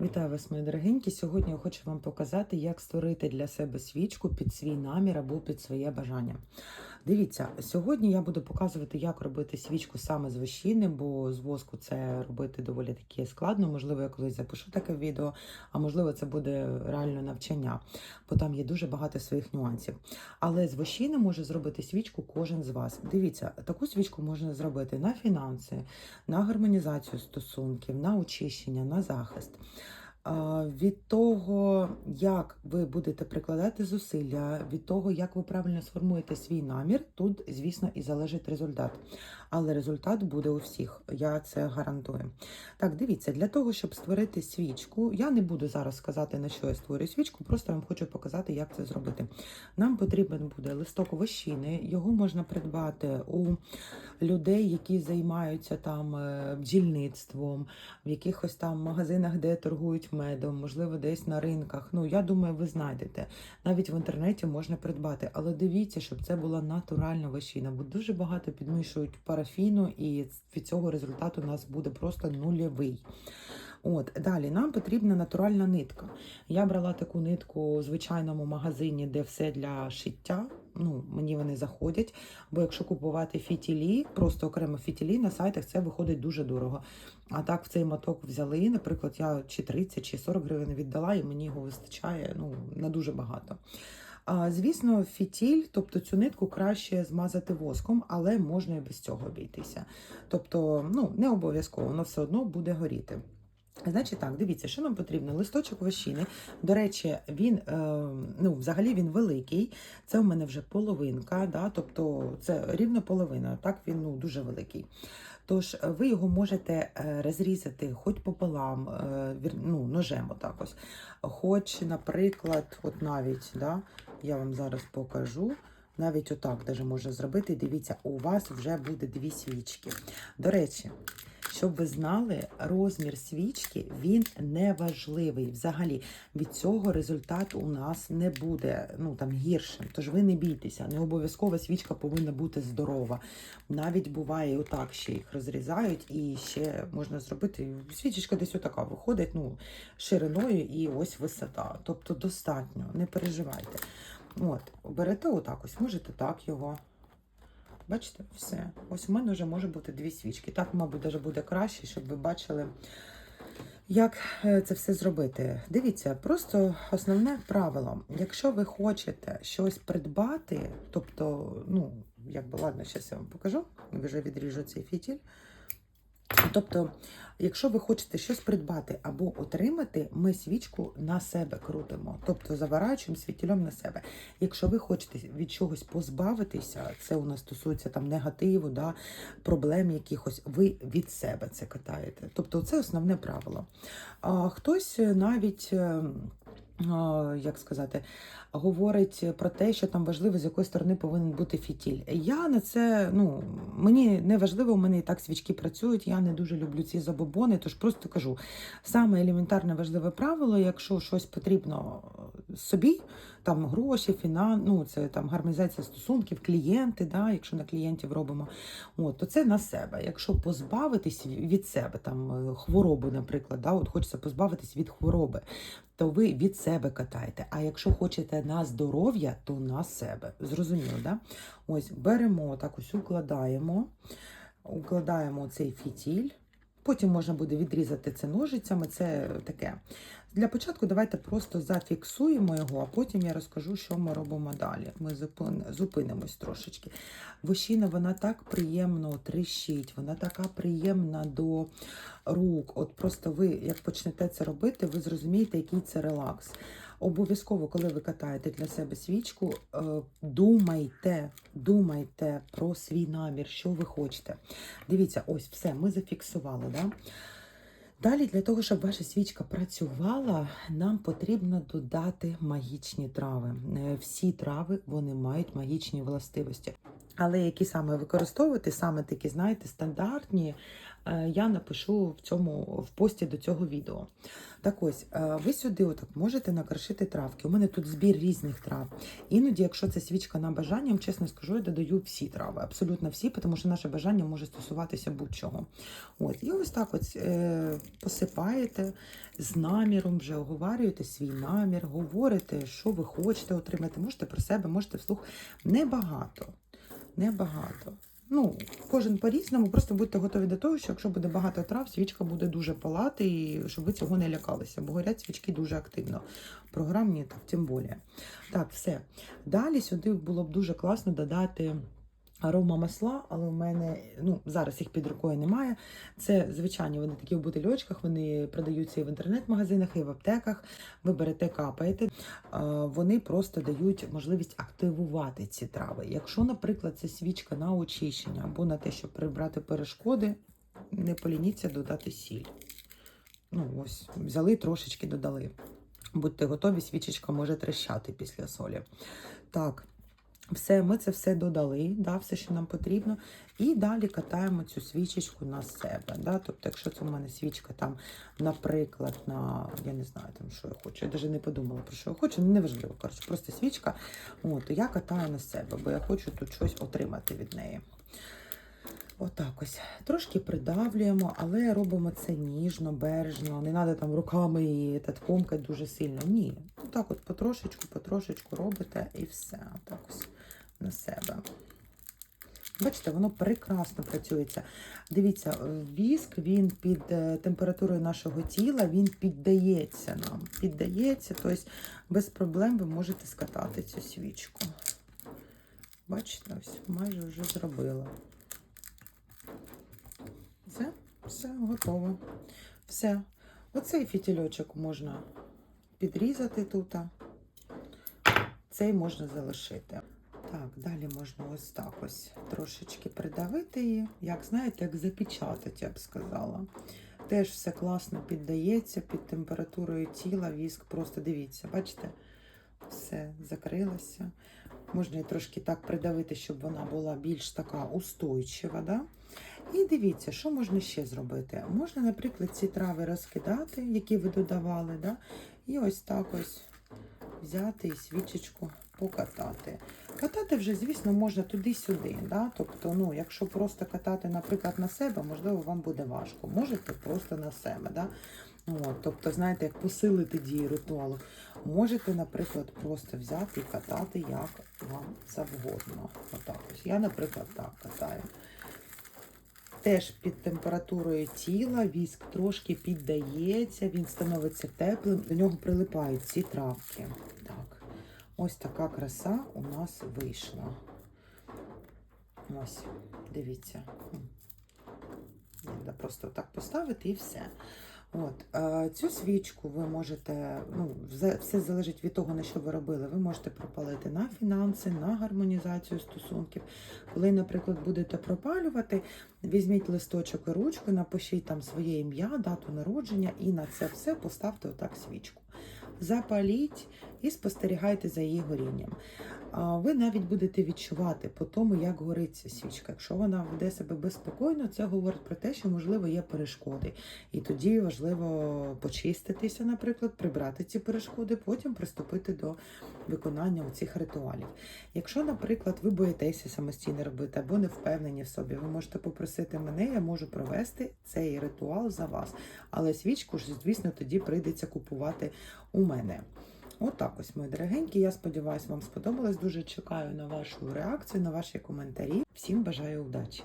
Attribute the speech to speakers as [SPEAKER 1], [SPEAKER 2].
[SPEAKER 1] Вітаю вас, мої дорогенькі. Сьогодні я хочу вам показати, як створити для себе свічку під свій намір або під своє бажання. Дивіться, сьогодні я буду показувати, як робити свічку саме з вощини, бо з воску це робити доволі таки складно. Можливо, я колись запишу таке відео, а можливо, це буде реально навчання, бо там є дуже багато своїх нюансів. Але з вощини може зробити свічку кожен з вас. Дивіться, таку свічку можна зробити на фінанси, на гармонізацію стосунків, на очищення, на захист. Від того, як ви будете прикладати зусилля, від того, як ви правильно сформуєте свій намір, тут, звісно, і залежить результат. Але результат буде у всіх, я це гарантую. Так, дивіться, для того, щоб створити свічку, я не буду зараз сказати, на що я створюю свічку, просто вам хочу показати, як це зробити. Нам потрібен буде листок вощини, його можна придбати у людей, які займаються там е, бджільництвом, в якихось там магазинах, де торгують медом, можливо, десь на ринках. Ну, я думаю, ви знайдете. Навіть в інтернеті можна придбати. Але дивіться, щоб це була натуральна вощина, бо дуже багато підмішують парафіну, і від цього результат у нас буде просто нульовий. От далі нам потрібна натуральна нитка. Я брала таку нитку у звичайному магазині, де все для шиття. Ну, мені вони заходять. Бо якщо купувати фітілі, просто окремо фітілі на сайтах, це виходить дуже дорого. А так в цей моток взяли, наприклад, я чи 30, чи 40 гривень віддала, і мені його вистачає ну, на дуже багато. А, Звісно, фітіль, тобто цю нитку краще змазати воском, але можна і без цього обійтися. Тобто, ну, не обов'язково, воно все одно буде горіти. Значить так, дивіться, що нам потрібно. Листочок вощини. До речі, він е, ну, взагалі він великий. Це у мене вже половинка, да? тобто це рівно половина. Так він ну, дуже великий. Тож ви його можете е, розрізати хоч пополам, е, ну, ножем отак. Хоч, наприклад, от навіть, да, я вам зараз покажу. Навіть отак даже можна зробити. Дивіться, у вас вже буде дві свічки. До речі, щоб ви знали, розмір свічки він не важливий. Взагалі від цього результат у нас не буде ну там гіршим. Тож ви не бійтеся, не обов'язково свічка повинна бути здорова. Навіть буває, отак ще їх розрізають, і ще можна зробити. Свічечка десь отака виходить, ну шириною і ось висота. Тобто достатньо, не переживайте. От, берете отак, ось можете так його. Бачите, все. Ось у мене вже може бути дві свічки. Так, мабуть, даже буде краще, щоб ви бачили, як е, це все зробити. Дивіться, просто основне правило. Якщо ви хочете щось придбати, тобто, ну, якби, ладно, зараз я вам покажу, вже відріжу цей фітіль. Тобто, якщо ви хочете щось придбати або отримати, ми свічку на себе крутимо, тобто заворачуємо світілем на себе. Якщо ви хочете від чогось позбавитися, це у нас стосується там негативу, да, проблем якихось, ви від себе це катаєте. Тобто, це основне правило. А хтось навіть. Як сказати, говорить про те, що там важливо, з якої сторони повинен бути фітіль. Я на це, ну мені не важливо, у мене і так свічки працюють. Я не дуже люблю ці забобони, тож просто кажу: саме елементарне важливе правило, якщо щось потрібно собі, там гроші, фінан, ну це там гармонізація стосунків, клієнти, да, якщо на клієнтів робимо, от, то це на себе. Якщо позбавитись від себе, там е, хвороби, наприклад, да, от хочеться позбавитись від хвороби, то ви від себе катаєте. А якщо хочете на здоров'я, то на себе. Зрозуміло, да? Ось беремо так ось укладаємо, укладаємо цей фітіль. Потім можна буде відрізати це ножицями, це таке. Для початку давайте просто зафіксуємо його, а потім я розкажу, що ми робимо далі. Ми зупинимось трошечки. Вощина, вона так приємно тріщить, вона така приємна до рук. От просто ви, як почнете це робити, ви зрозумієте, який це релакс. Обов'язково, коли ви катаєте для себе свічку, е, думайте, думайте про свій намір, що ви хочете. Дивіться, ось все, ми зафіксували. Да? Далі, для того, щоб ваша свічка працювала, нам потрібно додати магічні трави. Е, Всі трави вони мають магічні властивості. Але які саме використовувати, саме такі, знаєте, стандартні, я напишу в цьому в пості до цього відео. Так ось, е, ви сюди отак можете накришити травки. У мене тут збір різних трав. Іноді, якщо це свічка на бажання, чесно скажу, я додаю всі трави, абсолютно всі, тому що наше бажання може стосуватися будь-чого. От, і ось так ось е, посипаєте з наміром, вже оговарюєте свій намір, говорите, що ви хочете отримати. Можете про себе, можете вслух. Небагато. Небагато. Ну, кожен по-різному, просто будьте готові до того, що якщо буде багато трав, свічка буде дуже палати, і щоб ви цього не лякалися, бо горять свічки дуже активно. Програмні так, тим більше. Так, все. Далі сюди було б дуже класно додати. Арома масла, але в мене ну зараз їх під рукою немає. Це звичайні вони такі в бутильочках, вони продаються і в інтернет-магазинах, і в аптеках. Ви берете, капаєте. Вони просто дають можливість активувати ці трави. Якщо, наприклад, це свічка на очищення або на те, щоб прибрати перешкоди, не полініться додати сіль. Ну, ось, взяли трошечки додали. Будьте готові, свічечка може трещати після солі. Так. Все, ми це все додали, да, все, що нам потрібно. І далі катаємо цю свічечку на себе. Да? Тобто, якщо це в мене свічка, там, наприклад, на я не знаю, там, що я хочу, я навіть не подумала про що я хочу, ну неважливо, коротше, просто свічка, От, я катаю на себе, бо я хочу тут щось отримати від неї. Отак ось. Трошки придавлюємо, але робимо це ніжно, бережно. Не треба там руками і таткомкати дуже сильно. Ні. Отак от потрошечку, потрошечку робите і все. Отак ось на себе. Бачите, воно прекрасно працюється. Дивіться, віск він під е, температурою нашого тіла він піддається нам. Піддається, тобто без проблем ви можете скатати цю свічку. Бачите, ось майже вже зробила. Все, готово. Все. Оцей фітільочок можна підрізати тут. Цей можна залишити. Так, далі можна ось так ось трошечки придавити її. Як знаєте, як запечатати, я б сказала. Теж все класно піддається під температурою тіла. Віск просто дивіться, бачите? Все закрилося. Можна її трошки так придавити, щоб вона була більш така устойчива. Да? І дивіться, що можна ще зробити. Можна, наприклад, ці трави розкидати, які ви додавали, да? і ось так ось взяти і свічечку покатати. Катати вже, звісно, можна туди-сюди. Да? Тобто, ну, якщо просто катати, наприклад, на себе, можливо, вам буде важко. Можете просто на себе. Да? От, тобто, знаєте, як посилити дію ритуалу. Можете, наприклад, просто взяти і катати, як вам завгодно. Отак ось. Я, наприклад, так катаю. Теж під температурою тіла віск трошки піддається, він становиться теплим, до нього прилипають ці травки. Так, ось така краса у нас вийшла. Ось, дивіться. Треба просто так поставити і все. От, Цю свічку ви можете, ну, все залежить від того, на що ви робили. Ви можете пропалити на фінанси, на гармонізацію стосунків. Коли, наприклад, будете пропалювати, візьміть листочок і ручку, напишіть там своє ім'я, дату народження і на це все поставте отак свічку. Запаліть і спостерігайте за її горінням. Ви навіть будете відчувати по тому, як горить свічка. Якщо вона веде себе безпокійно, це говорить про те, що можливо є перешкоди. І тоді важливо почиститися, наприклад, прибрати ці перешкоди, потім приступити до виконання цих ритуалів. Якщо, наприклад, ви боїтеся самостійно робити або не впевнені в собі, ви можете попросити мене, я можу провести цей ритуал за вас. Але свічку ж, звісно, тоді прийдеться купувати у мене. Отак ось, мої дорогенькі. Я сподіваюся, вам сподобалось. Дуже чекаю на вашу реакцію, на ваші коментарі. Всім бажаю удачі!